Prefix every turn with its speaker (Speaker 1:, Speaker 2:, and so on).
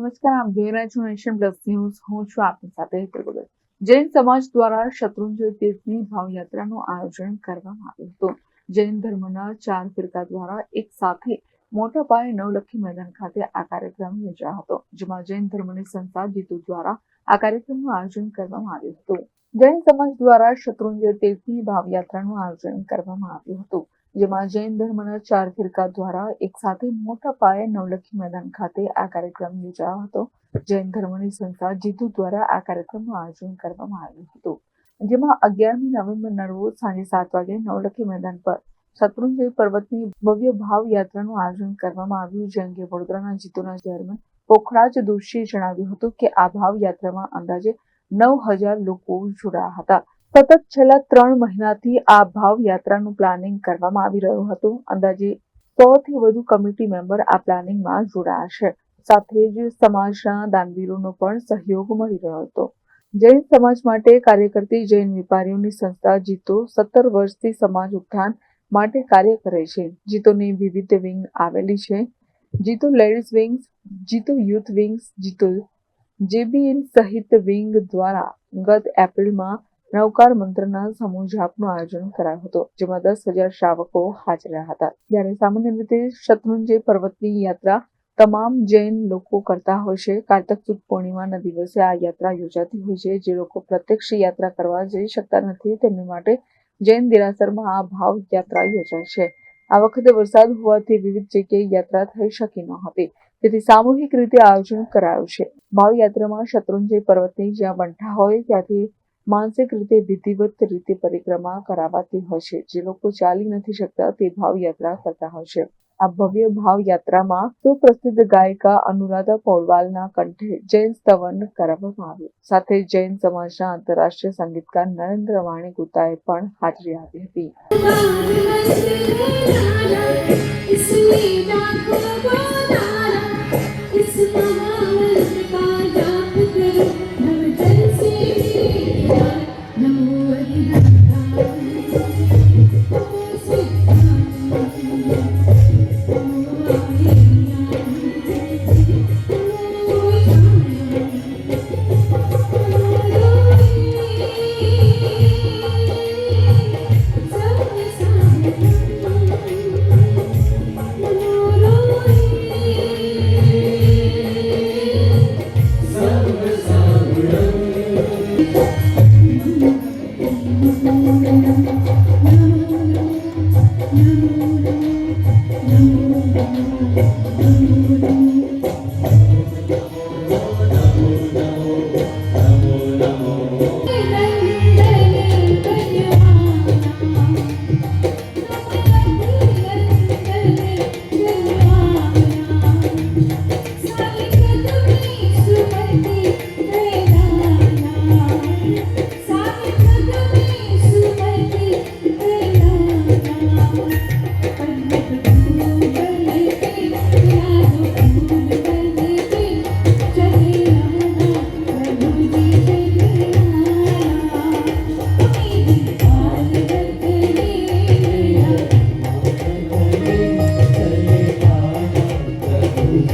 Speaker 1: નમસ્કાર આપ જોઈ રહ્યા છો નેશન પ્લસ ન્યૂઝ. હું છું આપની સાથે હેતલ જૈન સમાજ દ્વારા શત્રુંજય તીર્થની ભાવયાત્રાનું આયોજન કરવામાં આવ્યું હતું. જૈન ધર્મના ચાર ફિરકા દ્વારા એક સાથે મોટા પાયે નવલખી મેદાન ખાતે આ કાર્યક્રમ યોજાયો હતો, જેમાં જૈન ધર્મની સંસ્થા જીતુ દ્વારા આ કાર્યક્રમનું આયોજન કરવામાં આવ્યું હતું. જૈન સમાજ દ્વારા શત્રુંજય તીર્થની ભાવયાત્રાનું આયોજન કરવામાં આવ્યું હતું. જેમાં જૈન ધર્મના ચાર ફિરકા દ્વારા એક સાથે મોટા પાયે નવલખી મેદાન ખાતે આ કાર્યક્રમ યોજાયો હતો. જૈન ધર્મની સંસ્થા જીતુ દ્વારા આ કાર્યક્રમનું આયોજન કરવામાં આવ્યું હતું. જેમાં અગિયારમી નવેમ્બરના રોજ સાંજે સાત વાગે નવલખી મેદાન પર શત્રુંજય પર્વતની ભવ્ય ભાવ યાત્રાનું આયોજન કરવામાં આવ્યું, જે અંગે વડોદરાના જીતુના ચેરમેન પોખરાજ દોશીએ જણાવ્યું હતું કે આ ભાવ યાત્રામાં અંદાજે નવ હજાર લોકો જોડાયા હતા. સતત છેલ્લા ત્રણ મહિનાથી આ ભાવ યાત્રાનું પ્લાનિંગ કરવામાં આવી રહ્યું હતું. અંદાજે સો થી વધુ કમિટી મેમ્બર આ પ્લાનિંગમાં જોડાશે સાથે જ સમાજના દાનવીરોનો પણ સહયોગ મળી રહ્યો હતો. જૈન સમાજ માટે કાર્ય કરતી જૈન વેપારીઓની સંસ્થા જીતો સત્તર વર્ષથી સમાજ ઉત્થાન માટે કાર્ય કરે છે. જીતોની વિવિધ વિંગ આવેલી છે. JITO ladies wings, JITO youth wings, JITO JBN સહિત વિંગ દ્વારા ગત એપ્રિલમાં નવકાર મંત્રના સમૂહ જાપનું આયોજન કરાયું હતું, જેમાં દસ હજાર શ્રાવકો હાજર હતા. જ્યારે સામાન્ય રીતે શત્રુંજય પર્વતની યાત્રા તમામ જૈન લોકો કરતા હોય છે, કાર્તક સુદ પૂર્ણિમાના દિવસે આ યાત્રા યોજાતી હોય છે, જે લોકો પ્રત્યક્ષ યાત્રા કરવા જઈ શકતા નથી, તેમની માટે જૈન દેરાસરમાં આ ભાવ યાત્રા યોજાય છે. આ વખતે વરસાદ હોવાથી વિવિધ જગ્યાએ યાત્રા થઈ શકી ન હતી. તેથી સામૂહિક રીતે આયોજન કરાયું છે. ભાવ યાત્રામાં શત્રુંજય પર્વતની જ્યાં બંઠા હોય, ત્યાંથી માનસિક રીતે વિધિવત રીતે પરિક્રમા કરાવાતી હોય છે. જે લોકો ચાલી નથી શકતા તે ભાવ યાત્રા કરતા હોય છે. આ ભવ્ય ભાવ યાત્રામાં સુપ્રસિદ્ધ ગાયિકા અનુરાધા પૌડવાલના કંઠે જૈન સ્તવન કરાવવામાં આવ્યું. સાથે જૈન સમાજના આંતરરાષ્ટ્રીય સંગીતકાર નરેન્દ્ર વાણી ગુતાએ પણ હાજરી આપી હતી.
Speaker 2: Thank you.